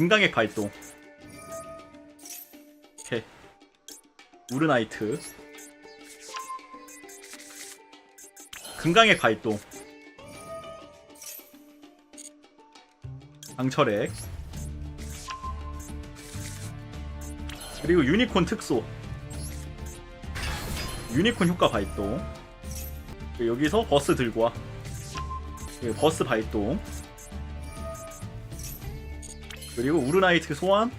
금강의 발동 오케이. 우르나이트. 금강의 발동 강철액 그리고 유니콘 특소 유니콘 효과 발동 여기서 버스 들고 와. 그리고 버스 발동 그리고 우르나이트 소환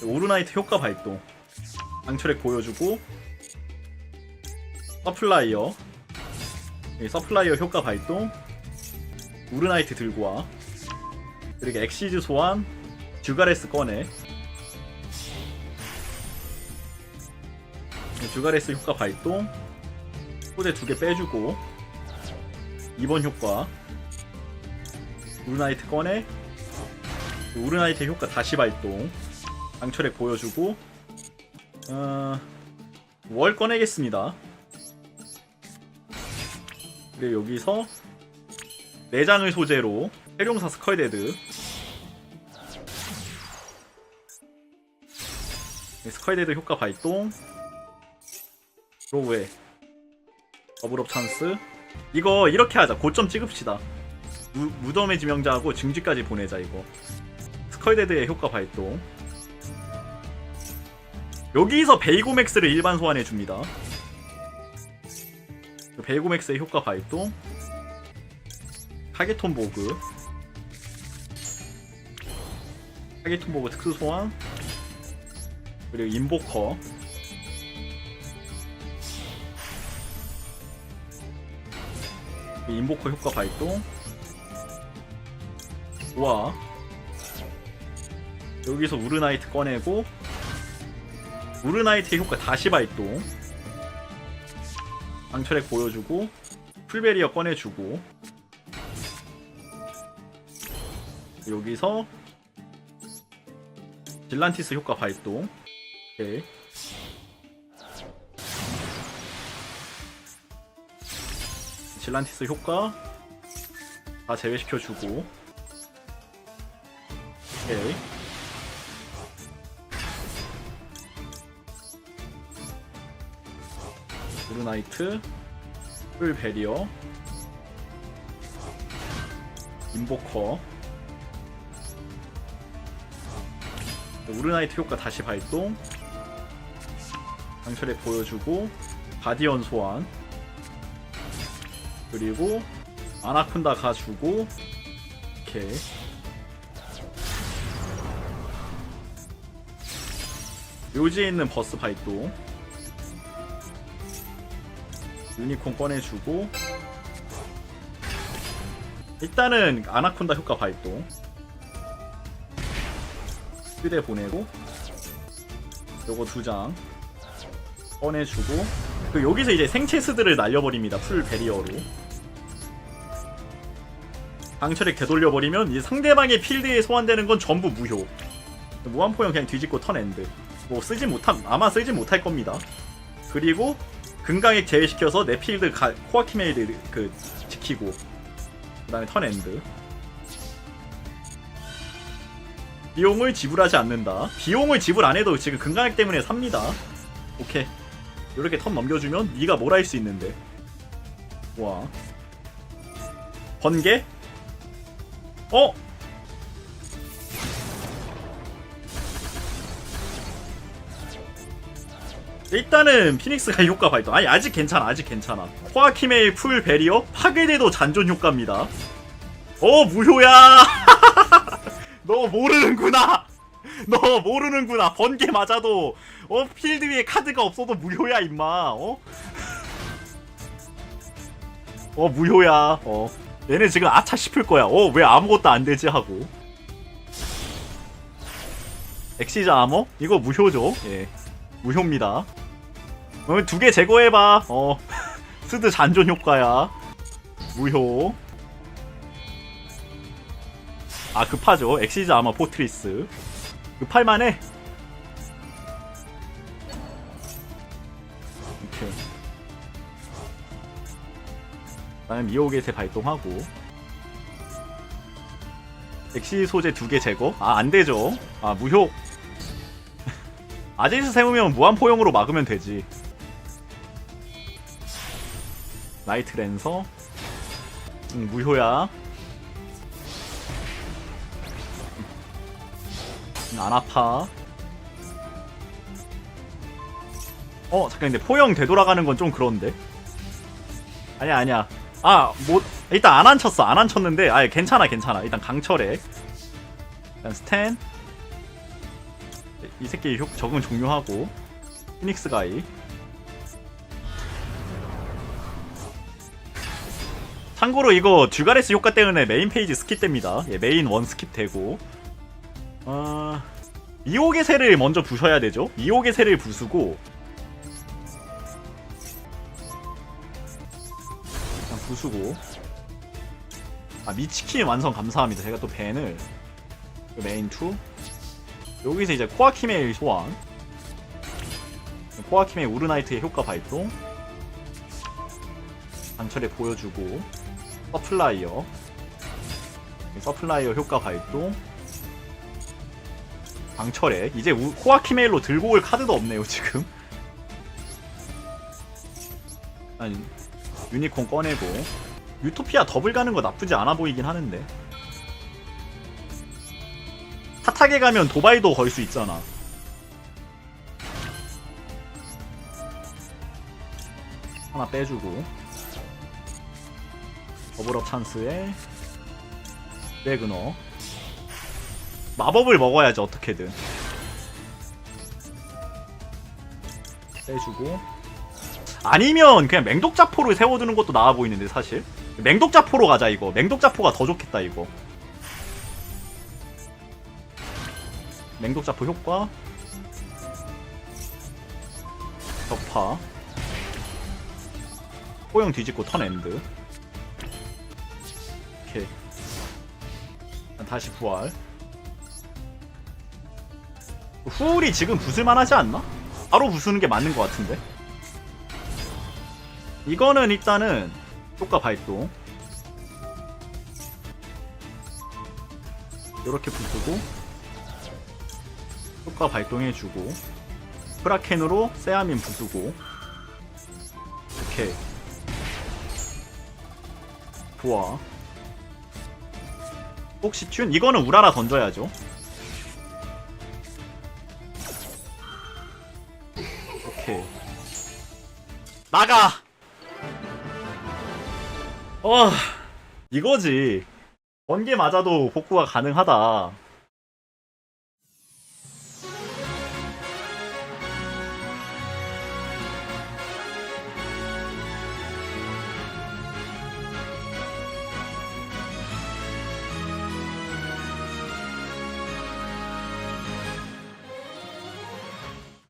우르나이트 효과 발동 강철액 보여주고 서플라이어 예, 서플라이어 효과 발동 우르나이트 들고 와. 그리고 엑시즈 소환 듀가레스 꺼내. 예, 듀가레스 효과 발동 소대 두개 빼주고 2번 효과 우르나이트 꺼내 우르나이트 효과 다시 발동. 강철액 보여주고 어... 월 꺼내겠습니다. 그리고 여기서 내장을 소재로 해룡사 스컬데드. 네, 스컬데드 효과 발동. 로우에 더블업 찬스. 이거 이렇게 하자. 고점 찍읍시다. 무, 무덤의 지명자하고 증지까지 보내자 이거 스컬데드의 효과 발동. 여기서 베이고맥스를 일반 소환해 줍니다. 그 베이고맥스의 효과 발동. 타겟톤 보그. 타겟톤 보그 특수 소환. 그리고 인보커. 인보커 효과 발동. 우와 여기서 우르나이트 꺼내고 우르나이트의 효과 다시 발동. 강철액 보여주고 풀베리어 꺼내주고. 여기서 질란티스 효과 발동. 오케이 질란티스 효과 다 제외시켜주고. 오케이 브루나이트 풀 베리어 인보커. 우르나이트 효과 다시 발동. 강철에 보여주고 바디언 소환. 그리고 아나콘다 가주고 오케이 묘지에 있는 버스 발동 유니콘 꺼내주고. 일단은 아나콘다 효과 발동. 휴대 보내고. 요거 두 장 꺼내주고. 그 여기서 이제 생체스들을 날려버립니다. 풀 베리어로. 강철에 되돌려버리면 이제 상대방의 필드에 소환되는 건 전부 무효. 무한포형 그냥 뒤집고 턴 엔드. 뭐 쓰지 못함 아마 쓰지 못할 겁니다. 그리고 금강액 제외시켜서 내 필드 가, 코아키메이드 그 지키고 그 다음에 턴 엔드. 비용을 지불하지 않는다. 비용을 지불 안 해도 지금 금강액 때문에 삽니다. 오케이. 이렇게 턴 넘겨주면 네가 뭘 할 수 있는데. 와. 번개? 어? 일단은 피닉스가 효과 발동. 아니 아직 괜찮아 아직 괜찮아. 코아키메이 풀 베리어 파괴돼도 잔존 효과입니다. 어 무효야! 너 모르는구나! 너 모르는구나 번개 맞아도. 어 필드 위에 카드가 없어도 무효야 임마 어? 어 무효야 어. 얘네 지금 아차 싶을 거야. 어 왜 아무것도 안 되지? 하고. 엑시자 아머? 이거 무효죠? 예. 무효입니다 어, 두개 제거해봐. 어. 스드 잔존 효과야. 무효. 아 급하죠. 엑시즈 아마 포트리스. 급할만해. 그다음에 미오게세 발동하고. 엑시 소재 두 개 제거? 아 안 되죠. 아 무효. 아제이스 세우면 무한포용으로 막으면 되지 라이트 랜서. 응, 무효야. 응, 안 아파. 어 잠깐 근데 포용 되돌아가는 건 좀 그런데? 아니야 아니야. 아뭐 일단 안 한쳤어. 안 한쳤는데 아 괜찮아 괜찮아. 일단 강철에. 일단 스탠. 이 새끼 효, 적응 종료하고. 피닉스 가이 참고로 이거 듀가레스 효과 때문에 메인 페이지 스킵됩니다. 예, 메인 원 스킵되고. 어... 이옥의 새를 먼저 부셔야 되죠? 이옥의 새를 부수고. 일단 부수고. 아 미치킨 완성 감사합니다. 제가 또 벤을. 그 메인 2 여기서 이제 코아키메일 소환. 코아키메일 우르나이트의 효과 발동. 강철에 보여주고 서플라이어. 서플라이어 효과 발동. 강철에 이제 우, 코아키메일로 들고 올 카드도 없네요 지금. 아니 유니콘 꺼내고. 유토피아 더블 가는 거 나쁘지 않아 보이긴 하는데. 핫하게 가면 도바이도 걸 수 있잖아. 하나 빼주고 더블업 찬스에 레그너. 마법을 먹어야지 어떻게든. 빼주고. 아니면 그냥 맹독자포를 세워두는 것도 나아 보이는데 사실. 맹독자포로 가자 이거. 맹독자포가 더 좋겠다 이거. 맹독자포 효과. 격파. 호영 뒤집고 턴 엔드 다시 부활. 후울이 지금 부술만 하지 않나? 바로 부수는 게 맞는 것 같은데. 이거는 일단은 효과 발동. 이렇게 부수고 효과 발동해주고 프라켄으로 세아민 부수고 오케이. 좋아 혹시 튠? 이거는 우라라 던져야죠. 오케이. 나가! 어 이거지. 번개 맞아도 복구가 가능하다